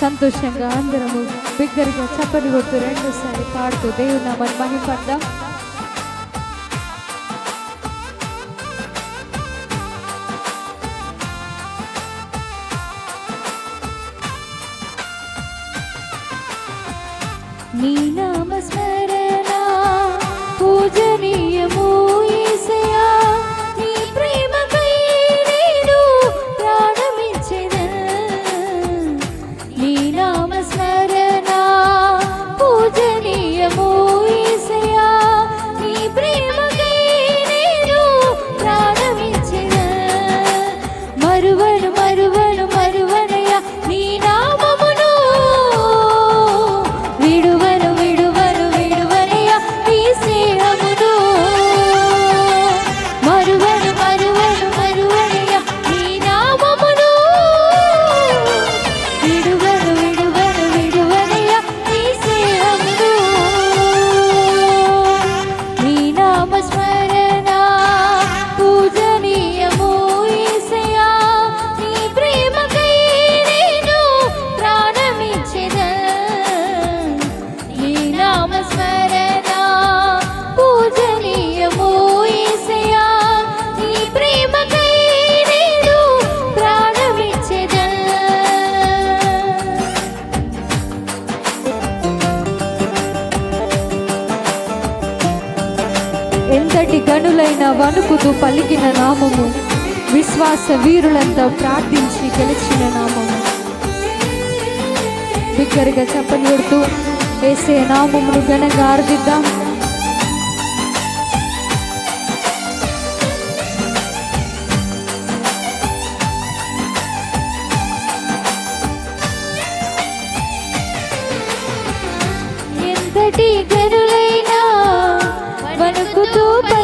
సంతోషంగా అందరము బిగ్గరగా చప్పటి కొడుతూ రెండోసారి పాడుతూ దేవుడు నామని మహిపడదాం. ఎంతటి గనులైన వణుకుతూ పలికిన నామము విశ్వాస వీరులంతా ప్రార్థించి గెలిచిన నామము. బిగ్గరగా చెప్పనిడుతూ వేసే నామమును ఘనంగా ఆర్దిద్దాం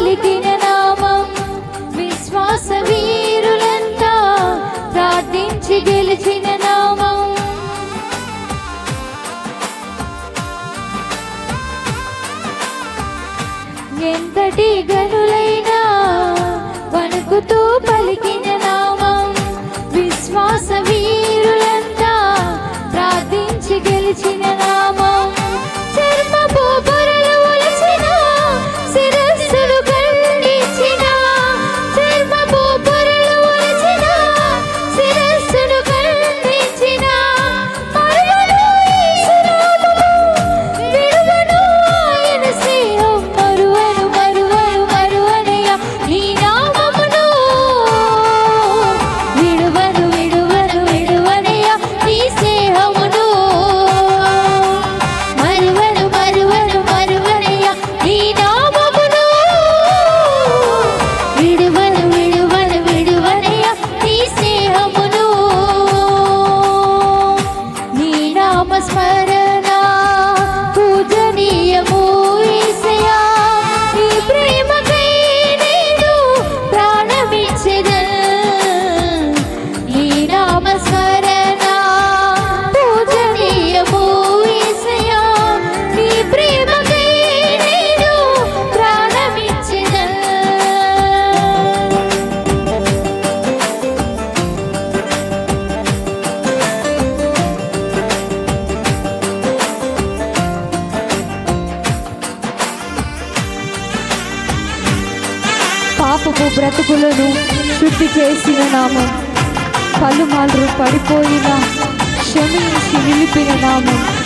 लिख బ్రతుకులను శుద్ధి చేసిన నామం. పలుమార్లు పడిపోయిన క్షమించి నిలిపిన నామం.